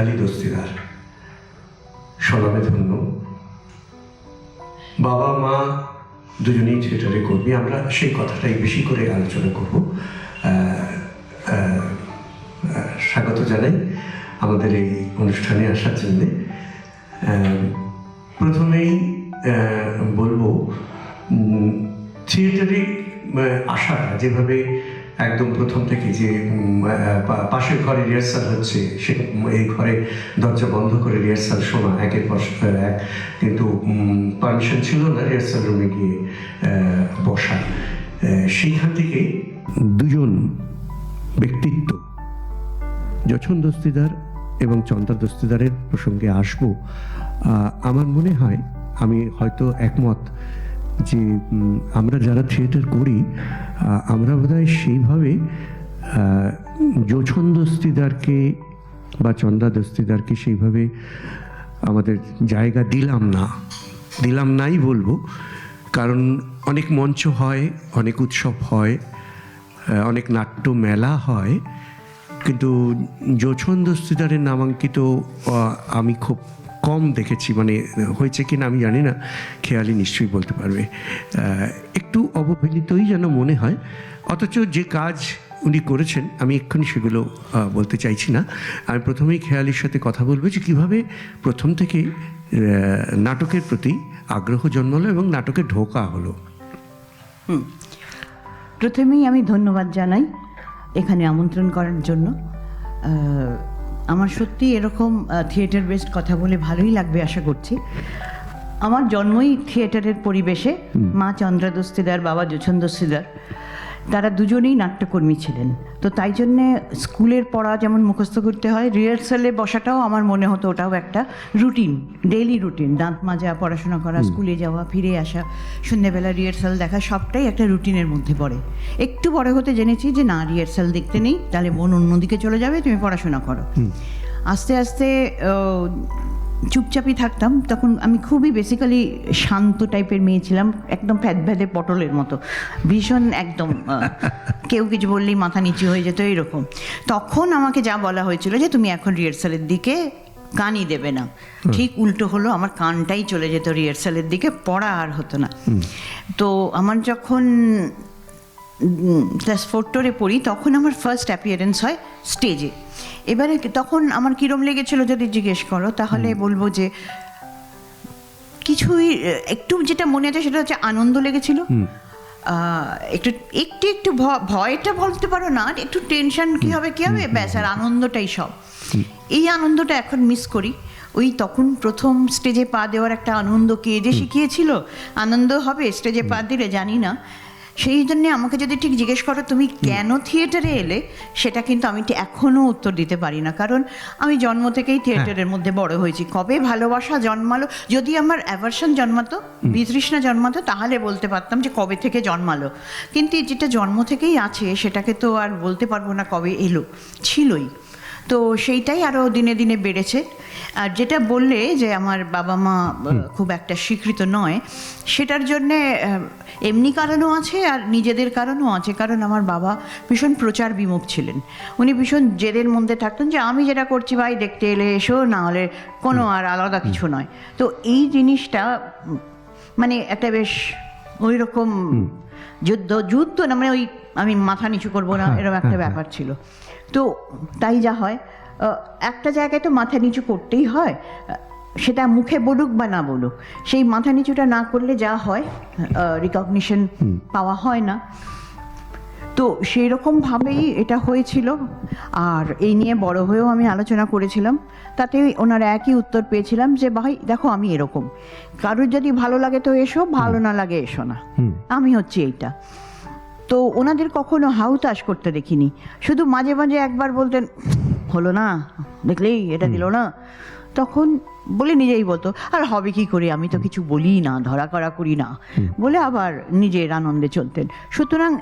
খেয়ালি দস্তিদার সনামে ধন্য। বাবা, মা দুজনেই থিয়েটারে কর্মী, আমরা সেই কথাটাই বেশি করে আলোচনা করব। স্বাগত জানাই আমাদের এই অনুষ্ঠানে আসার জন্যে। প্রথমেই বলব থিয়েটারে আসাটা যেভাবে একদম প্রথম থেকে যে পাশের ঘরে রিহার্সাল হচ্ছে, সে এই ঘরে দরজা বন্ধ করে রিহার্সাল শোনা, একের পর এক। কিন্তু পারমিশন ছিল না রিহার্সাল রুমে গিয়ে বসা। সেইখান থেকে দুজন ব্যক্তিত্ব যছন দস্তিদার এবং চন্দ্রা দস্তিদারের প্রসঙ্গে আসব। আমার মনে হয়, আমি হয়তো একমত যে আমরা যারা থিয়েটার করি আমরা বোধহয় সেইভাবে যোছন দস্তিদারকে বা চন্দা দস্তিদারকে সেইভাবে আমাদের জায়গা দিলাম না। দিলাম নাই বলব। কারণ অনেক মঞ্চ হয়, অনেক উৎসব হয় অনেক নাট্য মেলা হয়। কিন্তু যোছন দস্তিদারের নামাঙ্কিত আমি খুব কম দেখেছি মানে হয়েছে কিনা আমি জানি না, খেয়ালি নিশ্চয়ই বলতে পারবে। একটু অবহেলিতই যেন মনে হয়, অথচ যে কাজ উনি করেছেন, আমি এক্ষুনি সেগুলো বলতে চাইছি না। আমি প্রথমেই খেয়ালির সাথে কথা বলব যে কীভাবে প্রথম থেকে নাটকের প্রতি আগ্রহ জন্মালো এবং নাটকে ঢোকা হলো। প্রথমেই আমি ধন্যবাদ জানাই এখানে আমন্ত্রণ করার জন্য। আমার সত্যি এরকম থিয়েটার বেসড কথা বলে ভালোই লাগবে আশা করছি। আমার জন্মই থিয়েটারের পরিবেশে মা চন্দ্রা দস্তিদার বাবা জোছন দস্তিদার তারা দুজনেই নাট্যকর্মী ছিলেন। তো তাই জন্যে স্কুলের পড়া যেমন মুখস্থ করতে হয় রিহার্সালে বসাটাও আমার মনে হতো ওটাও একটা রুটিন ডেইলি রুটিন। দাঁত মাজা পড়াশোনা করা স্কুলে যাওয়া ফিরে আসা সন্ধ্যেবেলা রিহার্সাল দেখা সবটাই একটা রুটিনের মধ্যে পড়ে। একটু বড় হতে জেনেছি যে না রিহার্সাল দেখতে নেই তাহলে মন অন্যদিকে চলে যাবে তুমি পড়াশোনা করো। আস্তে আস্তে চুপচাপই থাকতাম তখন আমি খুবই বেসিক্যালি শান্ত টাইপের মেয়ে ছিলাম একদম ফ্যাদভ্যাদে পটলের মতো। ভীষণ একদম কেউ কিছু বললেই মাথা নিচু হয়ে যেত এইরকম। তখন আমাকে যা বলা হয়েছিল যে তুমি এখন রিহার্সালের দিকে কানই দেবে না। ঠিক উল্টো হলো আমার কানটাই চলে যেত রিহার্সালের দিকে পড়া আর হতো না। তো আমার যখন ক্লাস ফোর টোরে পড়ি তখন আমার ফার্স্ট অ্যাপিয়ারেন্স হয় স্টেজে এবারে তখন আমার কীরম লেগেছিল যদি জিজ্ঞেস করো তাহলে বলব যে কিছুই একটু যেটা মনে আছে সেটা হচ্ছে আনন্দ লেগেছিল। একটু একটু একটু ভয়টা বলতে পারো না একটু টেনশন কি হবে কি হবে ব্যাস আর আনন্দটাই সব। এই আনন্দটা এখন মিস করি। ওই তখন প্রথম স্টেজে পা দেওয়ার একটা আনন্দ কে যে শিখিয়েছিল? আনন্দ হবে স্টেজে পা দিলে জানি না। সেই জন্য আমাকে যদি ঠিক জিজ্ঞেস করো তুমি কেন থিয়েটারে এলে? সেটা কিন্তু আমি এখনও উত্তর দিতে পারি না। কারণ আমি জন্ম থেকেই থিয়েটারের মধ্যে বড় হয়েছি। কবে ভালোবাসা জন্মালো? যদি আমার অ্যাভার্সন জন্মাতো বিতৃষ্ণা জন্মাতো তাহলে বলতে পারতাম যে কবে থেকে জন্মালো। কিন্তু যেটা জন্ম থেকেই আছে সেটাকে তো আর বলতে পারব না কবে এলো। ছিলই। তো সেইটাই আরও দিনে দিনে বেড়েছে। আর যেটা বললে যে আমার বাবা মা খুব একটা স্বীকৃত নয় সেটার জন্যে এমনি কারণও আছে আর নিজেদের কারণও আছে। কারণ আমার বাবা ভীষণ প্রচার বিমুখ ছিলেন। উনি ভীষণ জেদের মধ্যে থাকতেন যে আমি যেটা করছি ভাই দেখতে এলে এসো না হলে কোনো আর আলাদা কিছু নয়। তো এই জিনিসটা মানে একটা বেশ ওই রকম যুদ্ধ যুদ্ধ না মানে ওই আমি মাথা নিচু করব না এরকম একটা ব্যাপার ছিল। তো তাই যা হয় একটা জায়গায় তো মাথা নিচু করতেই হয়। সেটা মুখে বলুক বা না বলুক সেই মাথা নিচুটা না করলে যা হয় রিকগনিশন পাওয়া হয় না। তো সেই রকমভাবেই এটা হয়েছিল। আর এই নিয়ে বড় হয়েও আমি আলোচনা করেছিলাম। তাতে ওনার একই উত্তর পেয়েছিলাম যে ভাই দেখো আমি এরকম। কারোর যদি ভালো লাগে তো এসো ভালো না লাগে এসো না। আমি হচ্ছে এইটা। তো ওনাদের কখনো হাউতাস করতে দেখিনি। শুধু মাঝে মাঝে একবার বলতেন হলো না দেখলেই এটা দিল না। তখন বলে নিজেই বলতো আর হবে কি করে? আমি তো কিছু বলি না ধরা করা করি না। বলে আবার নিজের আনন্দে চলতেন। সুতরাং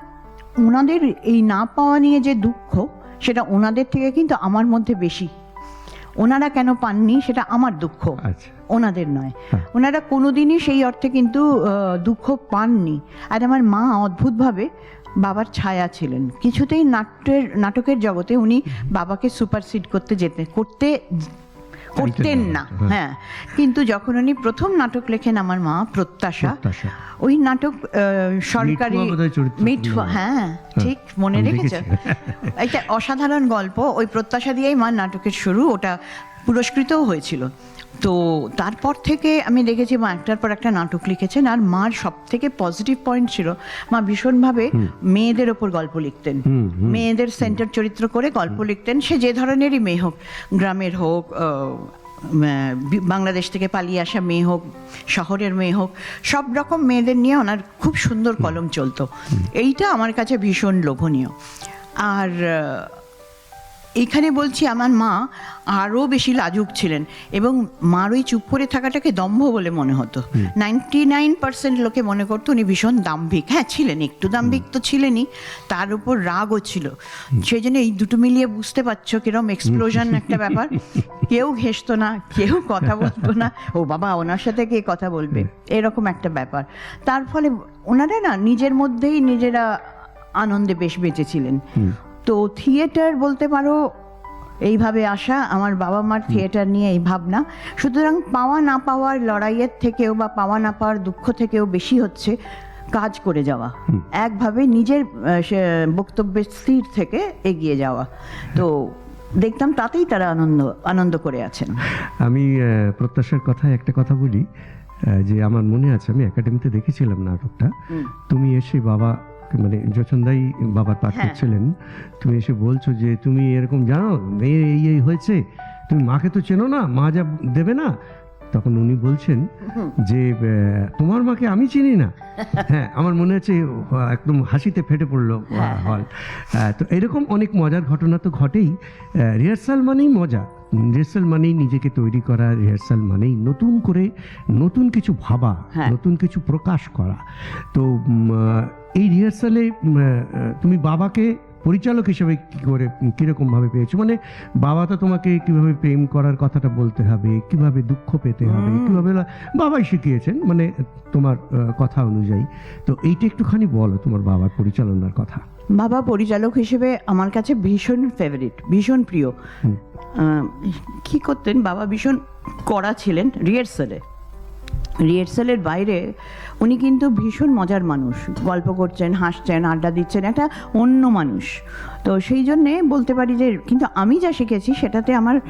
ওনাদের এই না পাওয়া নিয়ে যে দুঃখ সেটা ওনাদের থেকে কিন্তু আমার মধ্যে বেশি। ওনারা কেন পাননি সেটা আমার দুঃখ। আচ্ছা। ওনাদের নয়। ওনারা কোনোদিনই সেই অর্থে কিন্তু দুঃখ পাননি। আর আমার মা অদ্ভুতভাবে বাবার ছায়া ছিলেন। কিছুতেই নাট্যের নাটকের জগতে উনি বাবাকে সুপারসিড করতে যেতে করতে করতেন না। হ্যাঁ। হ্যাঁ। কিন্তু যখন উনি প্রথম নাটক লেখেন আমার মা প্রত্যাশা। ওই নাটক সরকারি মিঠুয়া মিঠুয়া ছিল। হ্যাঁ ঠিক মনে রেখেছ? একটা অসাধারণ গল্প ওই প্রত্যাশা দিয়েই মা নাটকের শুরু ওটা পুরস্কৃতও হয়েছিল। তো তারপর থেকে আমি দেখেছি মা একটার পর একটা নাটক লিখেছেন আর মার সব থেকে পজিটিভ পয়েন্ট ছিল মা ভীষণভাবে মেয়েদের ওপর গল্প লিখতেন। মেয়েদের সেন্টার চরিত্র করে গল্প লিখতেন। সে যে ধরনেরই মেয়ে হোক গ্রামের হোক বাংলাদেশ থেকে পালিয়ে আসা মেয়ে হোক শহরের মেয়ে হোক সব রকম মেয়েদের নিয়ে ওনার খুব সুন্দর কলম চলতো। এইটা আমার কাছে ভীষণ লোভনীয়। আর এইখানে বলছি আমার মা আরও বেশি লাজুক ছিলেন এবং মার ওই চুপ করে থাকাটাকে দম্ভ বলে মনে হতো। নাইনটি নাইন পার্সেন্ট লোকে মনে করতো উনি ভীষণ দাম্ভিক। হ্যাঁ ছিলেন একটু দাম্ভিক তো ছিলেনই তার উপর রাগও ছিল। সেই জন্য এই দুটো মিলিয়ে বুঝতে পারছ কিরম এক্সপ্লোশন একটা ব্যাপার। কেউ ঘেসতো না কেউ কথা বলতো না। ও বাবা ওনার সাথে কে কথা বলবে? এরকম একটা ব্যাপার। তার ফলে ওনারা না নিজের মধ্যেই নিজেরা আনন্দে বেশ বেঁচেছিলেন তো থিয়েটার বলতে পারো এইভাবে আসা আমার বাবা মার থিয়েটার নিয়ে এই ভাবনা। সুতরাং পাওয়া না পাওয়ার লড়াইয়ের থেকেও বা পাওয়া না পাওয়ার দুঃখ থেকেও বেশি হচ্ছে কাজ করে যাওয়া। একভাবে নিজের বক্তব্যের স্থির থেকে এগিয়ে যাওয়া। তো দেখতাম তাতেই তারা আনন্দ আনন্দ করে আছেন। আমি প্রত্যাশার কথায় একটা কথা বলি যে আমার মনে আছে আমি একাডেমিতে দেখেছিলাম নাটকটা। তুমি এসে বাবা মানে যচনদাই বাবার পাঠ হ্যাঁ। করছিলেন তুমি এসে বলছো যে তুমি এরকম জানো মেয়ে এই এই হয়েছে তুমি মাকে তো চেনো না মা যা দেবে না? তখন উনি বলছেন যে তোমার মাকে আমি চিনি না। হ্যাঁ আমার মনে আছে একদম হাসিতে ফেটে পড়ল হল। তো এরকম অনেক মজার ঘটনা তো ঘটেই। রিহার্সাল মানেই মজা। রিহার্সাল মানেই নিজেকে তৈরি করা রিহার্সাল মানেই নতুন করে নতুন কিছু ভাবা হ্যাঁ। নতুন কিছু প্রকাশ করা। তো এই রিহার্সালে তুমি বাবাকে পরিচালক হিসেবে কি করে কীরকম ভাবে পেয়েছ? মানে বাবা তো তোমাকে কীভাবে প্রেম করার কথাটা বলতে হবে কীভাবে দুঃখ পেতে হবে কীভাবে বাবাই শিখিয়েছেন মানে তোমার কথা অনুযায়ী। তো এইটা একটুখানি বলো তোমার বাবার পরিচালনার কথা। বাবা পরিচালক হিসেবে আমার কাছে ভীষণ ফেভারিট ভীষণ প্রিয়। কি করতেন? বাবা ভীষণ কড়া ছিলেন রিহার্সালে রিহার্সালের বাইরে উনি কিন্তু ভীষণ মজার মানুষ। গল্প করছেন হাসছেন আড্ডা দিচ্ছেন একটা অন্য মানুষ। তো সেই জন্যে বলতে পারি যে কিন্তু আমি যা শিখেছি সেটাতে আমার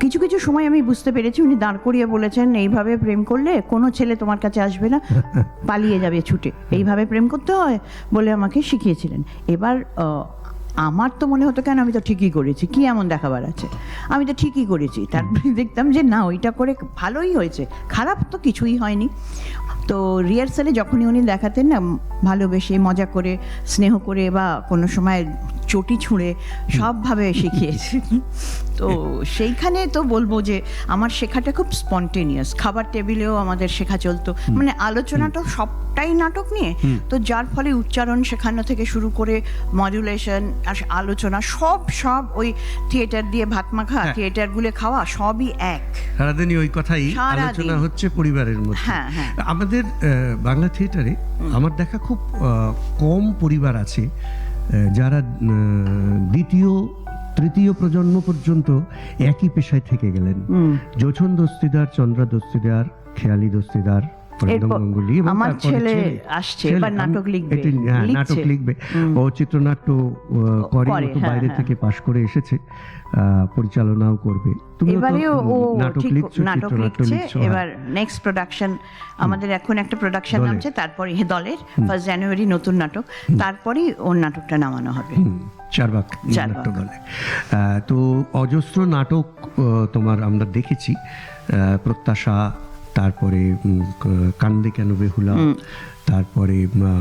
কিছু কিছু সময় আমি বুঝতে পেরেছি। উনি দাঁড় করিয়ে বলেছেন এইভাবে প্রেম করলে কোনো ছেলে তোমার কাছে আসবে না। পালিয়ে যাবে ছুটে। এইভাবে প্রেম করতে হয় বলে আমাকে শিখিয়েছিলেন। এবার আমার তো মনে হতো কেন আমি তো ঠিকই করেছি? কি এমন দেখাবার আছে? আমি তো ঠিকই করেছি। তারপরে দেখতাম যে না ওইটা করে ভালোই হয়েছে। খারাপ তো কিছুই হয়নি। তো রিহার্সালে যখনই উনি দেখাতেন না ভালোবেসে মজা করে স্নেহ করে বা কোনো সময় চটি ছুঁড়ে সবভাবে শিখিয়েছি। তো সেইখানে তো বলব যে আমার শেখাটা খুব স্পন্টেনিয়াস। খাবার টেবিলেও আমাদের শেখা চলতো। মানে আলোচনাটা সবটাই নাটক নিয়ে। তো যার ফলে উচ্চারণ শেখানো থেকে শুরু করে মডুলেশন আর আলোচনা সব সব ওই থিয়েটার দিয়ে ভাত মাখা থিয়েটার থিয়েটারগুলো খাওয়া সবই এক। সারাদিনই ওই কথাই। আলোচনা হচ্ছে পরিবারের মধ্যে। হ্যাঁ, হ্যাঁ। আমাদের বাংলা থিয়েটারে আমার দেখা খুব কম পরিবার আছে। যারা দ্বিতীয় তৃতীয় প্রজন্ম পর্যন্ত একই পেশায় থেকে গেলেন। যোছন দস্তিদার চন্দ্রা দস্তিদার খেয়ালি দস্তিদার আমার ছেলে। আসছে, এবার নাটক লিখবে, হ্যাঁ। নাটক লিখবে ও চিত্রনাট্য করে হ্যাঁ, বাইরে হ্যাঁ। থেকে পাশ করে এসেছে পরিচালনাও করবে ও নাটক লিখছো। এবার নেক্সট প্রোডাকশন আমাদের এখন একটা প্রোডাকশন। নামছে তারপরে দলের ফার্স্ট জানুয়ারি নতুন নাটক তারপরেই ওর নাটকটা নামানো হবে চারবাক। নাট্য দলে তো অজস্র নাটক তোমার আমরা দেখেছি প্রত্যাশা তারপরে কান্দে কেন বেহুলা? তারপরে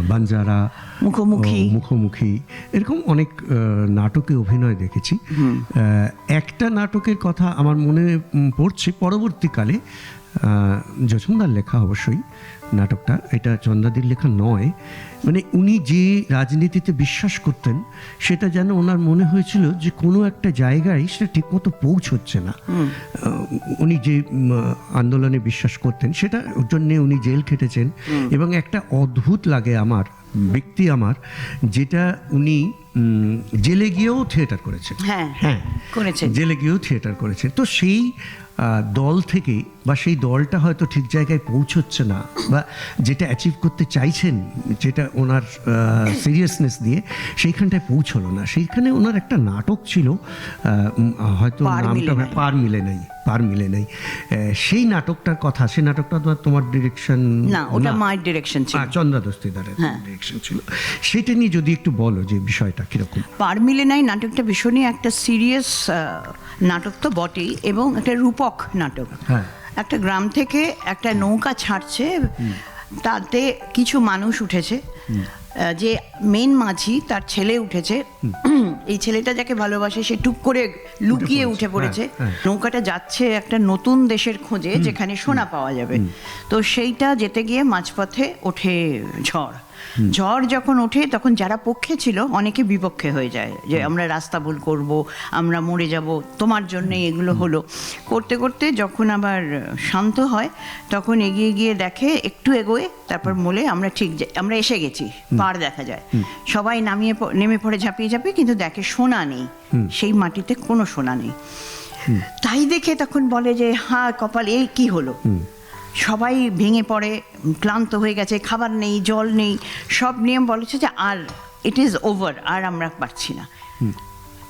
বাঞ্জারা মুখোমুখি। মুখোমুখি। এরকম অনেক নাটকে অভিনয় দেখেছি। একটা নাটকের কথা আমার মনে পড়ছে পরবর্তীকালে। যশোদার লেখা অবশ্যই। নাটকটা এটা চন্দ্রাদির লেখা নয় মানে উনি যে রাজনীতিতে বিশ্বাস করতেন সেটা যেন ওনার মনে হয়েছিল যে কোনো একটা জায়গায় সেটা ঠিকমতো পৌঁছচ্ছে না। উনি যে আন্দোলনে বিশ্বাস করতেন সেটা জন্য উনি জেল খেটেছেন। এবং একটা অদ্ভুত লাগে আমার ব্যক্তি আমার যেটা উনি জেলে গিয়েও থিয়েটার করেছেন হ্যাঁ, হ্যাঁ। করেছেন। জেলে গিয়েও থিয়েটার করেছে। তো সেই দল থেকে বা সেই দলটা হয়তো ঠিক জায়গায় পৌঁছচ্ছে না বা যেটা অ্যাচিভ করতে চাইছেন যেটা ওনার সিরিয়াসনেস দিয়ে সেইখানটায় পৌঁছলো না। সেইখানে ওনার একটা নাটক ছিল হয়তো পার নামটা পার মিলে নাই পার মিলে নাই। সেই নাটকটার কথা সেই নাটকটা তো আর তোমার ডিরেকশন না ওটা মায়ের ডিরেকশন ছিল। চন্দ্রা দস্তিদারের হ্যাঁ। ডিরেকশন ছিল। সেটা নিয়ে যদি একটু বলো যে বিষয়টা। কীরকম? পার মিলে নাই নাটকটা ভীষণই একটা সিরিয়াস নাটক তো বটেই এবং একটা রূপক নাটক। হ্যাঁ। একটা গ্রাম থেকে একটা নৌকা ছাড়ছে তাতে কিছু মানুষ উঠেছে যে মেন মাঝি তার ছেলে উঠেছে। এই ছেলেটা যাকে ভালোবাসে সে টুক করে লুকিয়ে উঠে পড়েছে। হ্যাঁ, নৌকাটা যাচ্ছে একটা নতুন দেশের খোঁজে যেখানে সোনা পাওয়া যাবে। তো সেইটা যেতে গিয়ে মাঝপথে ওঠে ঝড়। ঝড় যখন ওঠে তখন যারা পক্ষে ছিল অনেকে বিপক্ষে হয়ে যায়। যে আমরা রাস্তা ভুল করব আমরা মরে যাব তোমার জন্যই এগুলো হলো। করতে করতে যখন আবার শান্ত হয় তখন এগিয়ে গিয়ে দেখে একটু এগোয় তারপর মোলে আমরা ঠিক আমরা এসে গেছি পার দেখা যায়। সবাই নামিয়ে নেমে পড়ে ঝাঁপিয়ে ঝাঁপিয়ে কিন্তু দেখে সোনা নেই। সেই মাটিতে কোনো সোনা নেই। তাই দেখে তখন বলে যে হ্যাঁ কপাল এই কি হলো? সবাই ভেঙে পড়ে ক্লান্ত হয়ে গেছে খাবার নেই জল নেই সব নিয়ম বলেছে যে আর ইট ইজ ওভার আর আমরা পারছি না।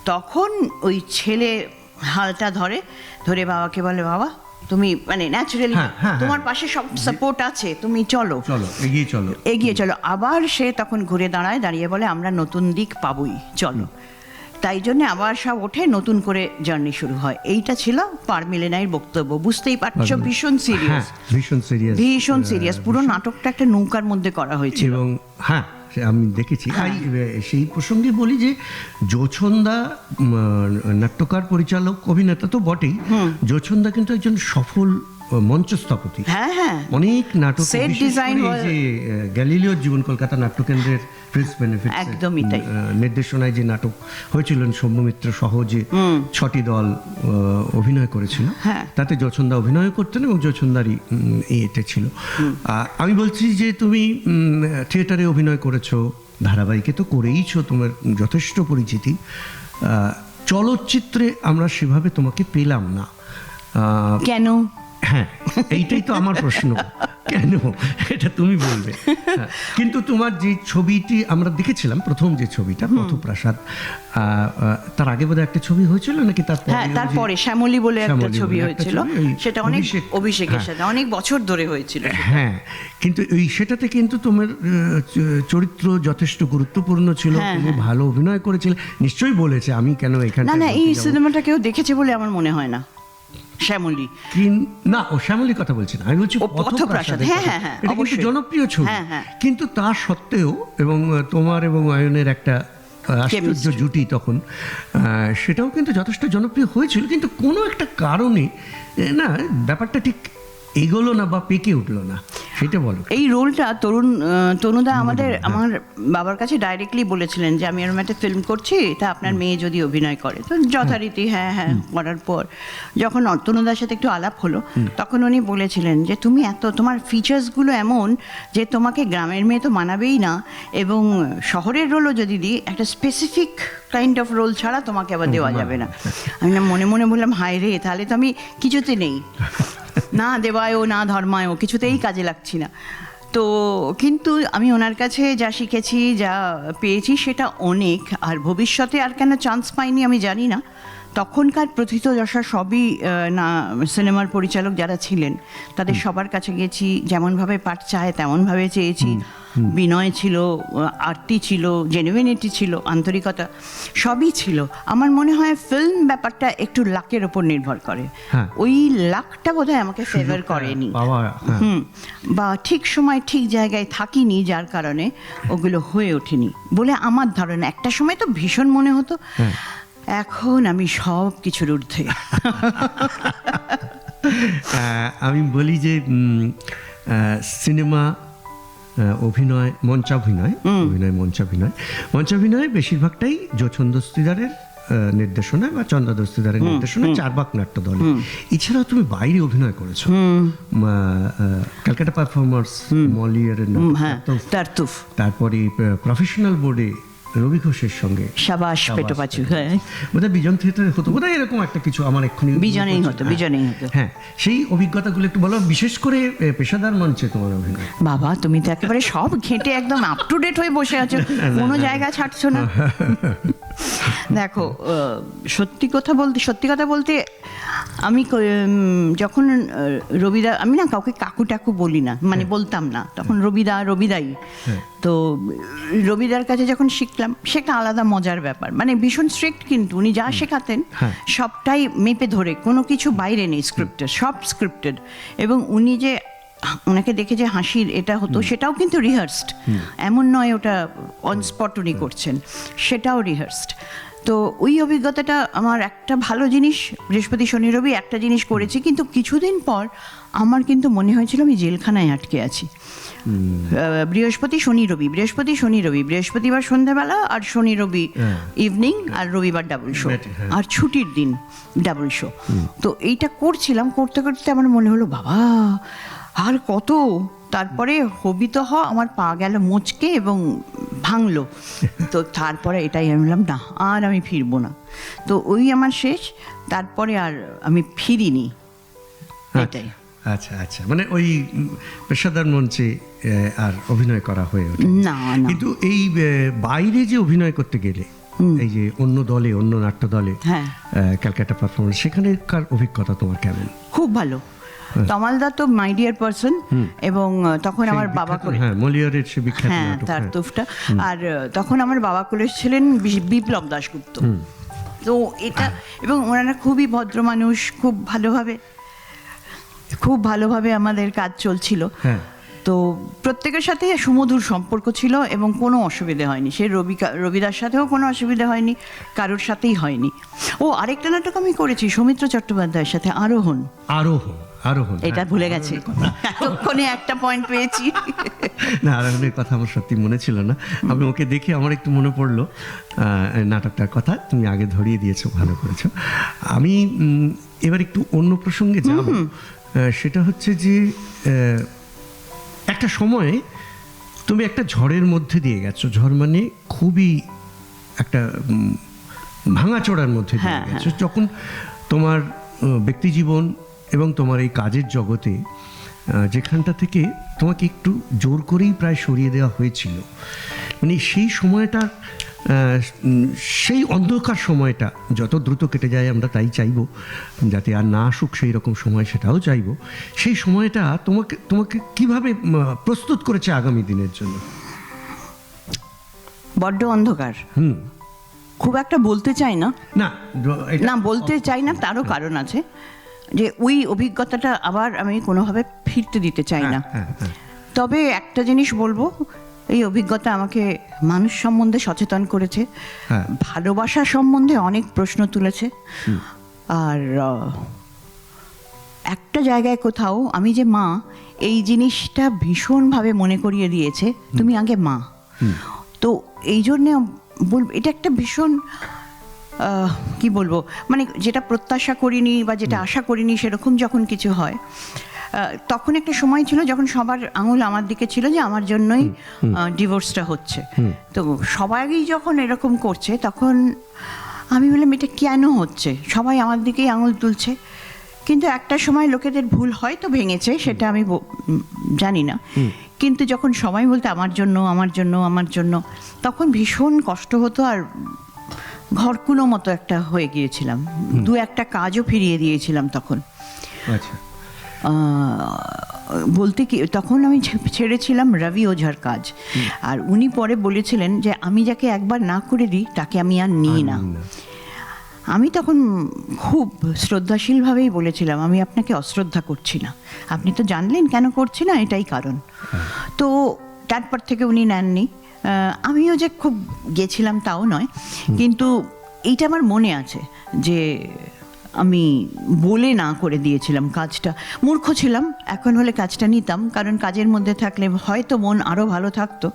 তখন ওই ছেলে হালটা ধরে ধরে বাবাকে বলে বাবা তুমি মানে ন্যাচারালি হ্যাঁ, হ্যাঁ, তোমার। পাশে সব সাপোর্ট আছে তুমি চলো। চলো এগিয়ে চলো। এগিয়ে চলো। আবার সে তখন ঘুরে দাঁড়ায় দাঁড়িয়ে বলে আমরা নতুন দিক পাবই চলো। তাই জন্য আবার সব ওঠে নতুন করে জার্নি শুরু হয়। এইটা ছিল পারমিলেনাইয়ের বক্তব্য। বুঝতেই পারছ ভীষণ সিরিয়াস হ্যাঁ ভীষণ সিরিয়াস ভীষণ সিরিয়াস পুরো নাটকটা একটা নৌকার মধ্যে করা হয়েছিল। এবং হ্যাঁ আমি দেখেছি। হ্যাঁ। সেই প্রসঙ্গে বলি যে জোছন্দা নাট্যকার পরিচালক অভিনেতা তো বটেই। জোছন্দা কিন্তু একজন সফল মঞ্চস্থপতি। হ্যাঁ হ্যাঁ। অনেক নাটক Set design যে গ্যালিলিওর জীবন কলকাতা নাট্যকেন্দ্রের প্রেস বেনিফিট একদমই তাই। নির্দেশনায় যে নাটক হয়েছিলেন সৌম্যমিত্র সহ যে ছটি দল অভিনয় করেছিল হ্যাঁ। তাতে জোছন্দা অভিনয় করতেন এবং জোছন্দারই উম, এটা ছিল। আমি বলছি যে তুমি থিয়েটারে অভিনয় করেছ ধারাবাহিকে তো করেইছো তোমার যথেষ্ট পরিচিতি। আহ, চলচ্চিত্রে আমরা সেভাবে তোমাকে পেলাম না। কেন? হ্যাঁ এইটাই তো আমার প্রশ্ন। কেন? এটা তুমি বলবে। হ্যাঁ, কিন্তু তোমার যে ছবিটি আমরা দেখেছিলাম প্রথম যে ছবিটা পথপ্রাসাদ তার আগে বোধহয় একটা ছবি হয়েছিল নাকি তারপরে হ্যাঁ তারপরে শ্যামলী বলে একটা ছবি হয়েছিল। সেটা অনেক অভিষেকের হ্যাঁ। সাথে অনেক বছর ধরে হয়েছিল হ্যাঁ কিন্তু এই সেটাতে কিন্তু তোমার চরিত্র যথেষ্ট গুরুত্বপূর্ণ ছিল তুমি ভালো অভিনয় করেছিলে। নিশ্চয়ই বলেছে আমি কেন এখানে না না এই সিনেমাটা কেউ দেখেছে বলে আমার মনে হয় না। শ্যামলী। না ও শ্যামলী কথা বলছি না। আমি বলছি পথপ্রাসাদ, হ্যাঁ, হ্যাঁ, হ্যাঁ, এটা কিন্তু জনপ্রিয় ছবি। হ্যাঁ, হ্যাঁ। কিন্তু তা সত্ত্বেও এবং তোমার এবং আয়নের একটা আশ্চর্য জুটি তখন আহ, সেটাও কিন্তু যথেষ্ট জনপ্রিয় হয়েছিল। কিন্তু কোনো একটা কারণে না ব্যাপারটা ঠিক এগোলো না বা পেকে উঠল না সেটা বলো। এই রোলটা তরুণ তনুদা আমাদের আমার বাবার কাছে ডাইরেক্টলি বলেছিলেন যে আমি এরকম একটা ফিল্ম করছি তা আপনার মেয়ে যদি অভিনয় করে। তো যথারীতি হ্যাঁ হ্যাঁ করার পর যখন তনুদার সাথে একটু আলাপ হলো তখন উনি বলেছিলেন যে তুমি এত তোমার ফিচার্সগুলো এমন যে তোমাকে গ্রামের মেয়ে তো মানাবেই না এবং শহরের রোলও যদি দিই একটা স্পেসিফিক কাইন্ড অফ রোল ছাড়া তোমাকে আবার দেওয়া যাবে না। আমি মনে মনে বললাম হায় রে তাহলে তো আমি কিছুতে নেই। না দেবায়ও না ধর্মায়ও কিছুতেই কাজে লাগছি না। তো কিন্তু আমি ওনার কাছে যা শিখেছি যা পেয়েছি সেটা অনেক। আর ভবিষ্যতে আর কেন চান্স পাইনি আমি জানি না। তখনকার প্রথিত প্রথিতযশা সবই না সিনেমার পরিচালক যারা ছিলেন তাদের সবার কাছে গেছি যেমনভাবে পাঠ চায় তেমনভাবে চেয়েছি। বিনয় ছিল আরতি ছিল জেনুইনিটি ছিল আন্তরিকতা সবই ছিল। আমার মনে হয় ফিল্ম ব্যাপারটা একটু লাকের ওপর নির্ভর করে। হ্যাঁ। ওই লাকটা বোধহয় আমাকে ফেভার করেনি। হ্যাঁ। হুম। বা ঠিক সময় ঠিক জায়গায় থাকিনি যার কারণে ওগুলো হয়ে ওঠেনি বলে আমার ধারণা। একটা সময় তো ভীষণ মনে হতো এখন আমি সব কিছুর ঊর্ধ্বে আমি বলি যে সিনেমা অভিনয় মঞ্চাভিনয় অভিনয় মঞ্চাভিনয়। মঞ্চাভিনয় বেশিরভাগটাই জোছন্দস্তিদারের নির্দেশনা বা চন্দা দস্তিদারের নির্দেশনা চারবাক নাট্য দলে। এছাড়াও তুমি বাইরে অভিনয় করেছ। ক্যালকাটা পারফরমার্স মলিয়ারের হ্যাঁ তারতুফ। তারপরে প্রফেশনাল বোর্ডে রবি ঘোষের সঙ্গে সাবাস পেটোপাচু হ্যাঁ। বোধহয় বিজন থিয়েটারে হতো বোধহয় এরকম একটা কিছু আমার এক্ষুনি বিজনেই হতো, হ্যাঁ। বিজনেই হতো। হ্যাঁ সেই অভিজ্ঞতাগুলো একটু বলো বিশেষ করে পেশাদার মঞ্চে তোমার অভিনয়। বাবা তুমি তো একেবারে সব ঘেঁটে একদম আপ টু ডেট হয়ে বসে আছো কোনো জায়গা ছাড়ছো না। দেখো সত্যি কথা বলতে সত্যি কথা বলতে আমি যখন রবিদা আমি না কাউকে কাকু টাকু বলি না মানে বলতাম না তখন রবিদা রবিদাই। তো রবিদার কাছে যখন শিখলাম সে একটা আলাদা মজার ব্যাপার। মানে ভীষণ স্ট্রিক্ট কিন্তু উনি যা শেখাতেন হ্যাঁ। সবটাই মেপে ধরে কোনো কিছু বাইরে নেই স্ক্রিপ্টেড সব স্ক্রিপ্টেড এবং উনি যে ওনাকে দেখে যে হাসির এটা হতো সেটাও কিন্তু রিহার্সড এমন নয় ওটা অন স্পট উনি করছেন সেটাও রিহার্সড তো ওই অভিজ্ঞতাটা আমার একটা ভালো জিনিস বৃহস্পতি শনি রবি একটা জিনিস করেছি কিন্তু কিছুদিন পর আমার কিন্তু মনে হয়েছিল আমি জেলখানায় আটকে আছি। বৃহস্পতি শনি রবি। বৃহস্পতি শনি রবি। বৃহস্পতিবার সন্ধ্যাবেলা আর শনি রবি হ্যাঁ। ইভিনিং আর রবিবার ডাবল শো হ্যাঁ। আর ছুটির দিন ডাবল শো তো এইটা করছিলাম করতে করতে আমার মনে হলো বাবা আর কত? তারপরে হবি তো হ আমার পা গেল মুচকে এবং ভাঙলো। তো তারপরে এটাই আমি বললাম না আর আমি ফিরবো না। তো ওই আমার শেষ। তারপরে আর আমি ফিরিনি। এটাই। আচ্ছা আচ্ছা। মানে ওই পেশাদার মঞ্চে আর অভিনয় করা হয়ে ওঠে না। কিন্তু এই বাইরে যে অভিনয় করতে গেলে এই যে অন্য দলে অন্য নাট্য দলে হ্যাঁ। ক্যালকাটা পারফরমেন্স সেখানেকার অভিজ্ঞতা তোমার কেমন? খুব ভালো। তমালদা তো মাই ডিয়ার পার্সন এবং তখন আমার বাবা করে হ্যাঁ মলিয়ারের সে বিখ্যাত হ্যাঁ তার হ্যাঁ। তুফটা। আর তখন আমার বাবা করেছিলেন বি- বিপ্লব দাশগুপ্ত। তো এটা এবং ওনারা খুবই ভদ্র মানুষ খুব ভালোভাবে খুব ভালোভাবে আমাদের কাজ চলছিল। হ্যাঁ। তো প্রত্যেকের সাথেই সুমধুর সম্পর্ক ছিল এবং কোনো অসুবিধে হয়নি। সে রবি রবিদার সাথেও কোনো অসুবিধা হয়নি কারোর সাথেই হয়নি। ও আরেকটা নাটক আমি করেছি সৌমিত্র চট্টোপাধ্যায়ের সাথে আরোহণ। আরোহণ আরোহণ এটা হ্যাঁ, ভুলে গেছে। এতক্ষণে একটা পয়েন্ট পেয়েছি। না আরোহণের কথা আমার সত্যি মনে ছিল না। আমি ওকে দেখে আমার একটু মনে পড়ল নাটকটার কথা। তুমি আগে ধরিয়ে দিয়েছ ভালো করেছ। আমি এবার একটু অন্য প্রসঙ্গে যাব। সেটা হচ্ছে যে একটা সময়ে তুমি একটা ঝড়ের মধ্যে দিয়ে গেছো। ঝড় মানে খুবই একটা ভাঙাচোড়ার মধ্যে দিয়ে হ্যাঁ, গেছো। যখন তোমার আহ, ব্যক্তিজীবন এবং তোমার এই কাজের জগতে যেখানটা থেকে তোমাকে একটু জোর করেই প্রায় সরিয়ে দেওয়া হয়েছিল। মানে সেই সময়টা সেই অন্ধকার সময়টা যত দ্রুত কেটে যায় আমরা তাই চাইব যাতে আর না আসুক সেই রকম সময় সেটাও চাইব। সেই সময়টা তোমাকে তোমাকে কীভাবে প্রস্তুত করেছে আগামী দিনের জন্য? বড্ড অন্ধকার। হুম। খুব একটা বলতে চাই না। না না বলতে চাই না তারও কারণ আছে যে ওই অভিজ্ঞতাটা আবার আমি কোনোভাবে ফিরতে দিতে চাই না। হ্যাঁ হ্যাঁ। তবে একটা জিনিস বলব এই অভিজ্ঞতা আমাকে মানুষ সম্বন্ধে সচেতন করেছে হ্যাঁ। ভালোবাসা সম্বন্ধে অনেক প্রশ্ন তুলেছে। আর একটা জায়গায় কোথাও আমি যে মা এই জিনিসটা ভীষণভাবে মনে করিয়ে দিয়েছে তুমি আগে মা। তো এই জন্যে বলব এটা একটা ভীষণ কি বলব? মানে যেটা প্রত্যাশা করিনি বা যেটা আশা করিনি সেরকম যখন কিছু হয় তখন একটা সময় ছিল যখন সবার আঙুল আমার দিকে ছিল যে আমার জন্যই ডিভোর্সটা হচ্ছে। তো সবাই যখন এরকম করছে তখন আমি বললাম এটা কেন হচ্ছে? সবাই আমার দিকেই আঙুল তুলছে। কিন্তু একটা সময় লোকেদের ভুল হয়তো ভেঙেছে সেটা আমি জানি না। কিন্তু যখন সবাই বলতে আমার জন্য আমার জন্য আমার জন্য তখন ভীষণ কষ্ট হতো আর ঘরকুনো মতো একটা হয়ে গিয়েছিলাম। দু একটা কাজও ফিরিয়ে দিয়েছিলাম তখন। আচ্ছা। বলতে কি তখন আমি ছেড়েছিলাম রবি ওঝার কাজ। আর উনি পরে বলেছিলেন যে আমি যাকে একবার না করে দিই তাকে আমি আর নিই না। আমি তখন খুব শ্রদ্ধাশীলভাবেই বলেছিলাম আমি আপনাকে অশ্রদ্ধা করছি না। আপনি তো জানলেন কেন করছি না এটাই কারণ। তো তারপর থেকে উনি নেননি। আমিও যে খুব গেছিলাম তাও নয়। কিন্তু এইটা আমার মনে আছে যে আমি বলে না করে দিয়েছিলাম কাজটা। মূর্খ ছিলাম এখন হলে কাজটা নিতাম কারণ কাজের মধ্যে থাকলে হয়তো মন আরও ভালো থাকতো।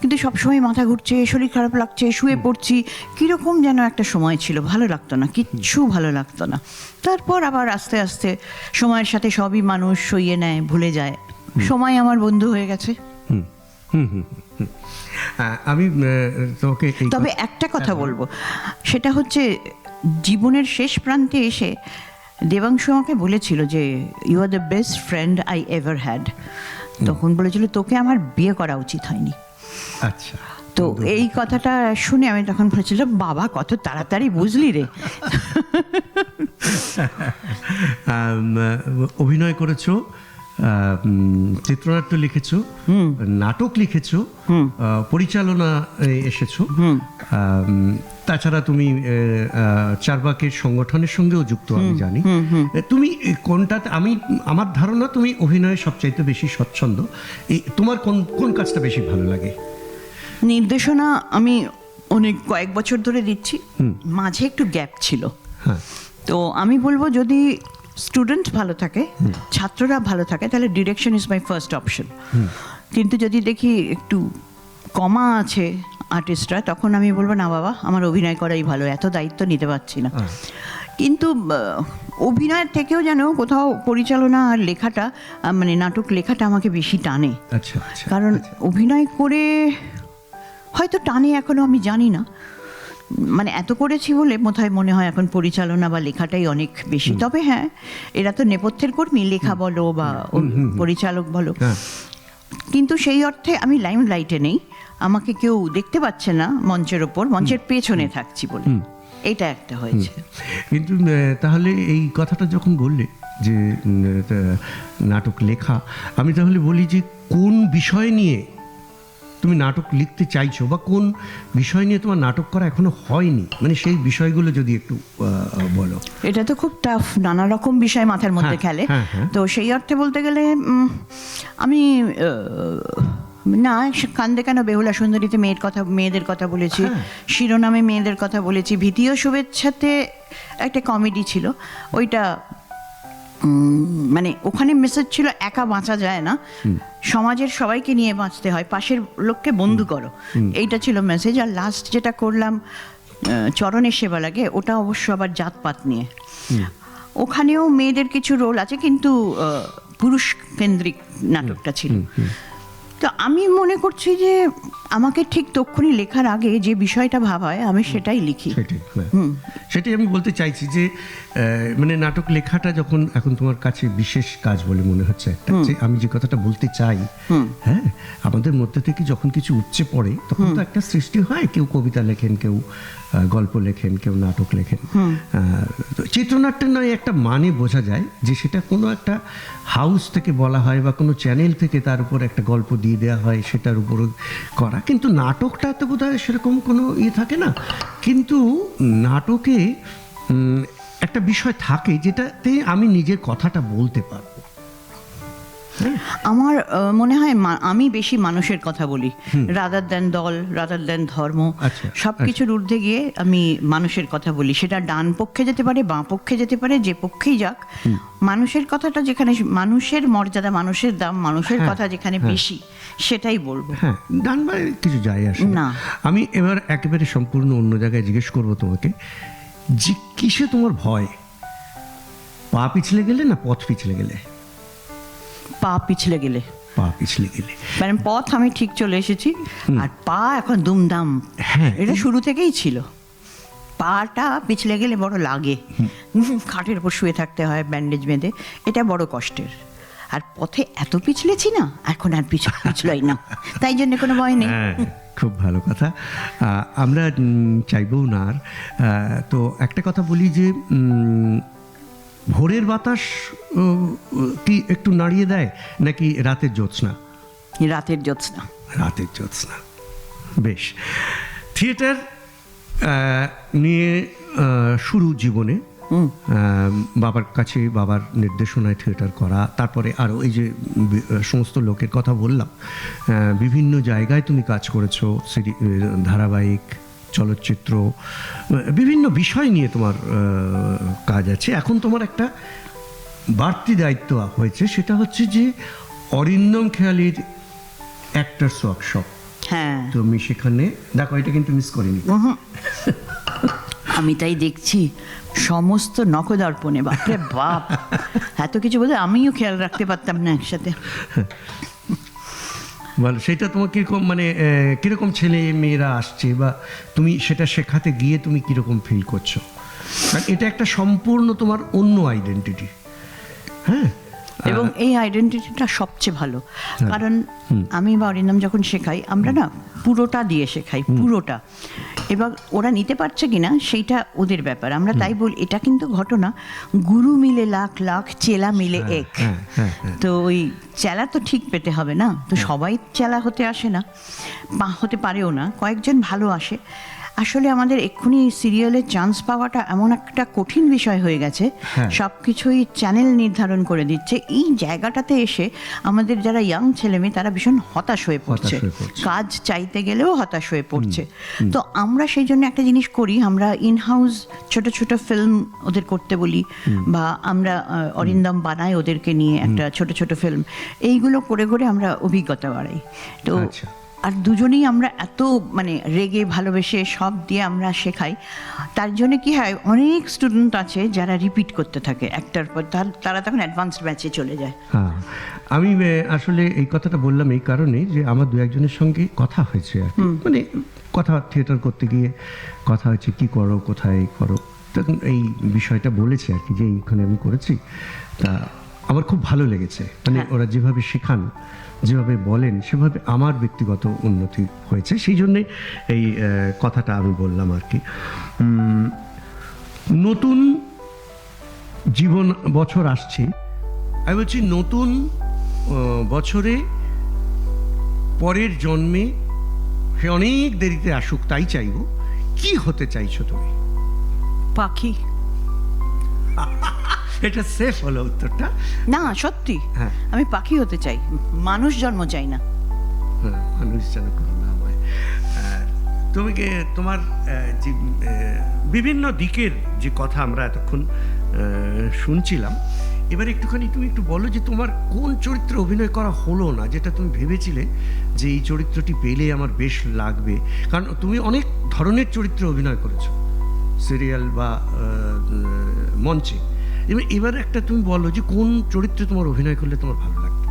কিন্তু সবসময় মাথা ঘুরছে শরীর খারাপ লাগছে শুয়ে পড়ছি কীরকম যেন একটা সময় ছিল ভালো লাগতো না কিচ্ছু ভালো লাগতো না। তারপর আবার আস্তে আস্তে সময়ের সাথে সবই মানুষ সইয়ে নেয় ভুলে যায়। সময় আমার বন্ধু হয়ে গেছে। হুম হুম হুম হুম। আমি তোমাকে তবে একটা কথা বলব। সেটা হচ্ছে জীবনের শেষ প্রান্তে এসে দেবাংশু আমাকে বলেছিল যে you are the best friend I ever had তখন বলেছিল তোকে আমার বিয়ে করা উচিত হয়নি। আচ্ছা। তো এই কথাটা শুনে আমি তখন বলেছিলাম বাবা কত তাড়াতাড়ি বুঝলি রে। অভিনয় করেছ চিত্রনাট্য লিখেছো নাটক লিখেছো পরিচালনা এসেছ। তাছাড়া তুমি চারবাকের সংগঠনের সঙ্গেও যুক্ত আমি জানি। তুমি কোনটাতে আমি আমার ধারণা তুমি অভিনয়ে সবচাইতে বেশি স্বচ্ছন্দ। তোমার কোন কোন কাজটা বেশি ভালো লাগে? নির্দেশনা আমি অনেক কয়েক বছর ধরে দিচ্ছি। মাঝে একটু গ্যাপ ছিল। হ্যাঁ। তো আমি বলব যদি স্টুডেন্ট ভালো থাকে ছাত্ররা ভালো থাকে তাহলে direction is my first option. কিন্তু যদি দেখি একটু কমা আছে আর্টিস্টরা তখন আমি বলব না বাবা আমার অভিনয় করাই ভালো এত দায়িত্ব নিতে পারছি না। হ্যাঁ। কিন্তু অভিনয়ের থেকেও যেন কোথাও পরিচালনা আর লেখাটা মানে নাটক লেখাটা আমাকে বেশি টানে। আচ্ছা আচ্ছা কারণ অভিনয় করে হয়তো টানে এখনও আমি জানি না। মানে এত করেছি বলে বোধহয় মনে হয় এখন পরিচালনা বা লেখাটাই অনেক বেশি। তবে হ্যাঁ এরা তো নেপথ্যের কর্মী লেখা বলো বা পরিচালক বলো। হ্যাঁ। কিন্তু সেই অর্থে আমি লাইম লাইটে নেই। আমাকে কেউ দেখতে পাচ্ছে না মঞ্চের ওপর মঞ্চের পেছনে থাকছি বলে। এটা একটা হয়েছে। কিন্তু তাহলে এই কথাটা যখন বললে যে নাটক লেখা আমি তাহলে বলি যে কোন বিষয় নিয়ে তুমি নাটক লিখতে চাইছো বা কোন বিষয় নিয়ে তোমার নাটক করা এখনও হয়নি মানে সেই বিষয়গুলো যদি একটু বলো এটা তো খুব টাফ নানা রকম বিষয় মাথার মধ্যে হ্যাঁ, খেলে হ্যাঁ, হ্যাঁ। তো সেই অর্থে বলতে গেলে আমি না কান্দে কেন বেহুলা সুন্দরীতে মেয়ের কথা মেয়েদের কথা বলেছি। শিরোনামে মেয়েদের কথা বলেছি ভীতীয় শুভেচ্ছাতে একটা কমেডি ছিল ওইটা মানে ওখানে মেসেজ ছিল একা বাঁচা যায় না। সমাজের সবাইকে নিয়ে বাঁচতে হয় পাশের লোককে বন্ধু করো। এইটা ছিল মেসেজ আর লাস্ট যেটা করলাম চরণের সেবা লাগে ওটা অবশ্য আবার জাতপাত নিয়ে। ওখানেও মেয়েদের কিছু রোল আছে কিন্তু পুরুষ কেন্দ্রিক নাটকটা ছিল। তো আমি মনে করছি যে আমাকে ঠিক তক্ষণি লেখার আগে যে বিষয়টা ভাবায় আমি সেটাই লিখি। সেটাই হ্যাঁ। আমি বলতে চাইছি যে মানে নাটক লেখাটা যখন এখন তোমার কাছে বিশেষ কাজ বলে মনে হচ্ছে একটা যে আমি যে কথাটা বলতে চাই হ্যাঁ আমাদের মধ্যে থেকে যখন কিছু উচ্চে পড়ে তখন তো একটা সৃষ্টি হয়। কেউ কবিতা লেখেন কেউ গল্প লেখেন কেউ নাটক লেখেন। তো চিত্রনাট্যের নয় একটা মানে বোঝা যায় যে সেটা কোনো একটা হাউস থেকে বলা হয় বা কোনো চ্যানেল থেকে তার উপর একটা গল্প দিয়ে দেওয়া হয় সেটার উপর করা। কিন্তু নাটকটা তো বোধ হয় সেরকম কোনো ইয়ে থাকে না। কিন্তু নাটকে একটা বিষয় থাকে যেটাতে আমি নিজের কথাটা বলতে পারব। আমার মনে হয় আমি বেশি মানুষের কথা বলি। রাদার দেন দল রাদার দেন ধর্ম আচ্ছা, সব কিছুর ঊর্ধ্বে গিয়ে আমি মানুষের কথা বলি। সেটা ডান পক্ষে যেতে পারে বাঁ পক্ষে যেতে পারে যে পক্ষেই যাক। মানুষের কথাটা যেখানে মানুষের মর্যাদা মানুষের দাম মানুষের হ্যাঁ, কথা যেখানে বেশি সেটাই বলব। হ্যাঁ ডান বাই কিছু যায় আসে না। না। আমি এবার একেবারে সম্পূর্ণ অন্য জায়গায় জিজ্ঞেস করব তোমাকে যে কিসে তোমার ভয়? পা পিছলে গেলে না পথ পিছলে গেলে? পা পিছলে গেলে। পা পিছলে গেলে। মানে পথ আমি ঠিক চলে এসেছি আর পা এখন দুমদাম। হ্যাঁ। এটা শুরু থেকেই ছিল। পাটা পিছলে গেলে বড় লাগে। খাটের উপর শুয়ে থাকতে হয় ব্যান্ডেজ বেঁধে। এটা বড় কষ্টের। আর পথে এত পিছলেছি না এখন আর পিছ পিছলাই না। তাই জন্য কোনো ভয় নেই। হ্যাঁ খুব ভালো কথা। আমরা চাইবও না আর। তো একটা কথা বলি যে ভোরের বাতাস কি একটু নাড়িয়ে দেয় নাকি রাতের জ্যোৎস্না? রাতের জ্যোৎস্না। রাতের জ্যোৎস্না। বেশ। থিয়েটার নিয়ে শুরু জীবনে। বাবার কাছে বাবার নির্দেশনায় থিয়েটার করা তারপরে আরও এই যে সমস্ত লোকের কথা বললাম। বিভিন্ন জায়গায় তুমি কাজ করেছ ধারাবাহিক চলচ্চিত্র বিভিন্ন বিষয় নিয়ে তোমার কাজ আছে। এখন তোমার একটা বাড়তি দায়িত্ব হয়েছে সেটা হচ্ছে যে অরিন্দম খেয়ালির অ্যাক্টার্স ওয়ার্কশপ হ্যাঁ। তুমি সেখানে দেখো এটা কিন্তু মিস করিনি। আমি তাই দেখছি সমস্ত নখদর্পণে বাপরে বাপ। এত কিছু বলে আমিও খেয়াল রাখতে পারতাম না একসাথে। বলো, সেটা তোমার কীরকম মানে কীরকম ছেলে মেয়েরা আসছে বা তুমি সেটা শেখাতে গিয়ে তুমি কীরকম ফিল করছ? কারণ এটা একটা সম্পূর্ণ তোমার অন্য আইডেন্টিটি হ্যাঁ? এবং এই আইডেন্টিটিটা সবচেয়ে ভালো। কারণ আমি বা অরিন্দম যখন শেখাই আমরা না পুরোটা দিয়ে শেখাই পুরোটা। এবার ওরা নিতে পারছে কিনা সেইটা ওদের ব্যাপার। আমরা তাই বলি এটা কিন্তু ঘটনা। গুরু মিলে লাখ লাখ চেলা মিলে এক। হ্যাঁ হ্যাঁ হ্যাঁ। তো ওই চেলা তো ঠিক পেতে হবে না। তো সবাই চেলা হতে আসে না। হতে পারেও না। কয়েকজন ভালো আসে। আসলে আমাদের এক্ষুনি সিরিয়ালের চান্স পাওয়াটা এমন একটা কঠিন বিষয় হয়ে গেছে। সব কিছুই চ্যানেল নির্ধারণ করে দিচ্ছে। এই জায়গাটাতে এসে আমাদের যারা ইয়াং ছেলেমেয়ে তারা ভীষণ হতাশ হয়ে পড়ছে। কাজ চাইতে গেলেও হতাশ হয়ে পড়ছে। তো আমরা সেই জন্য একটা জিনিস করি আমরা ইন হাউস ছোট ছোট ফিল্ম ওদের করতে বলি বা আমরা অরিন্দম বানাই ওদেরকে নিয়ে একটা ছোট ছোট ফিল্ম এইগুলো করে করে আমরা অভিজ্ঞতা বাড়াই। তো আচ্ছা। আর দুজনেই আমরা এত মানে রেগে ভালোবেসে সব দিয়ে আমরা শেখাই। তার জন্য কি হয় অনেক স্টুডেন্ট আছে যারা রিপিট করতে থাকে। একটার পর তার- তখন অ্যাডভান্সড ব্যাচে চলে যায়। হ্যাঁ আমি আসলে এই কথাটা বললাম এই কারণে যে আমার দু একজনের সঙ্গে কথা হয়েছে আর কি। মানে কথা থিয়েটার করতে গিয়ে কথা হয়েছে কি করো কোথায় করো? তখন এই বিষয়টা বলেছে আর কি যে এইখানে আমি করেছি। তা আমার খুব ভালো লেগেছে। মানে হ্যাঁ। ওরা যেভাবে শেখান যেভাবে বলেন সেভাবে আমার ব্যক্তিগত উন্নতি হয়েছে। সেই জন্যে এই কথাটা আমি বললাম আর কি। নতুন জীবন বছর আসছে। আমি বলছি নতুন বছরে পরের জন্মে সে অনেক দেরিতে আসুক তাই চাইব। কি হতে চাইছো তুমি? পাখি। এটা সেফ হলো উত্তরটা। না সত্যি। হ্যাঁ। আমি পাখি হতে চাই। মানুষ জন্ম চাই না। হ্যাঁ, মানুষ যেন করুণা হয় তুমি কি তোমার যে বিভিন্ন দিকের যে কথা আমরা এতক্ষণ শুনছিলাম এবার একটুখানি তুমি একটু বলো যে তোমার কোন চরিত্রে অভিনয় করা হলো না যেটা তুমি ভেবেছিলে যে এই চরিত্রটি পেলে আমার বেশ লাগবে? কারণ তুমি অনেক ধরনের চরিত্রে অভিনয় করেছ। সিরিয়াল বা মঞ্চে। এবার এবার একটা তুমি বলো যে কোন চরিত্রে তোমার অভিনয় করলে তোমার ভালো লাগবে?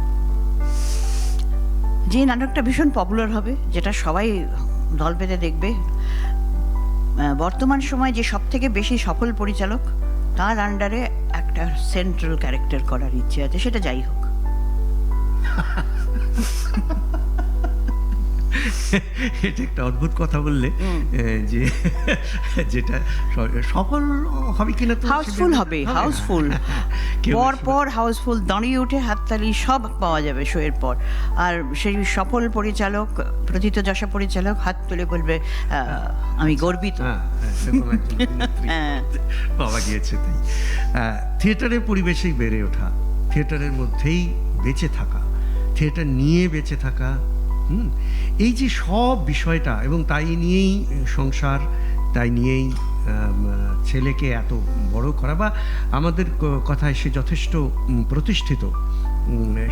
যে নাটকটা ভীষণ পপুলার হবে যেটা সবাই দল পেতে দেখবে বর্তমান সময় যে সব থেকে বেশি সফল পরিচালক তার আন্ডারে একটা সেন্ট্রাল ক্যারেক্টার করার ইচ্ছে আছে সেটা যাই হোক। এটা একটা অদ্ভুত কথা বললে যে যেটা সফল হবে কিনা হাউসফুল হবে হাউসফুল। পর পর হাউসফুল দাঁড়িয়ে উঠে হাততালি সব পাওয়া যাবে শোয়ের পর। আর সেই সফল পরিচালক প্রথিত যশা পরিচালক হাত তুলে বলবে আমি গর্বিত। হ্যাঁ, হ্যাঁ, হ্যাঁ। পাওয়া গিয়েছে তাই। থিয়েটারের পরিবেশেই বেড়ে ওঠা থিয়েটারের মধ্যেই বেঁচে থাকা থিয়েটার নিয়ে বেঁচে থাকা হুম এই যে সব বিষয়টা এবং তাই নিয়েই সংসার তাই নিয়েই ছেলেকে এত বড় করা বা আমাদের কথায় সে যথেষ্ট প্রতিষ্ঠিত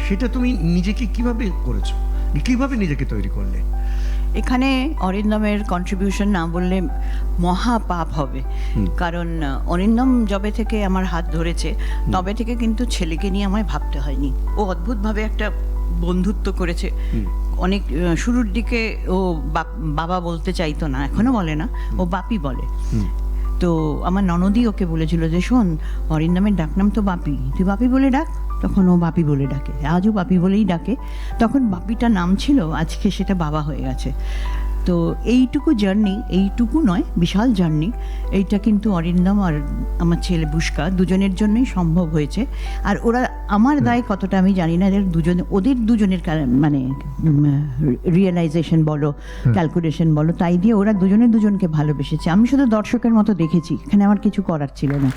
সেটা তুমি নিজেকে কীভাবে করেছ? কীভাবে নিজেকে তৈরি করলে? এখানে অরিন্দমের কন্ট্রিবিউশন না বললে মহা পাপ হবে কারণ অরিন্দম যবে থেকে আমার হাত ধরেছে তবে থেকে কিন্তু ছেলেকে নিয়ে আমায় ভাবতে হয়নি। ও অদ্ভুতভাবে একটা বন্ধুত্ব করেছে। অনেক শুরুর দিকে ও বাবা বলতে চাইতো না এখনও বলে না ও বাপি বলে। তো আমার ননদি ওকে বলেছিল যে শোন অরিন্দমের ডাকনাম তো বাপি তুই বাপি বলে ডাক? তখন ও বাপি বলে ডাকে আজও বাপি বলেই ডাকে। তখন বাপিটা নাম ছিল আজকে সেটা বাবা হয়ে গেছে। তো এইটুকু জার্নি এইটুকু নয় বিশাল জার্নি এইটা কিন্তু অরিন্দম আর আমার ছেলে বুস্কা দুজনের জন্যই সম্ভব হয়েছে। আর ওরা আমার দায় কতটা আমি জানি না এদের দুজন ওদের দুজনের মানে রিয়েলাইজেশন বলো ক্যালকুলেশন বলো তাই দিয়ে ওরা দুজনে দুজনকে ভালোবেসেছে। আমি শুধু দর্শকের মতো দেখেছি এখানে আমার কিছু করার ছিল না।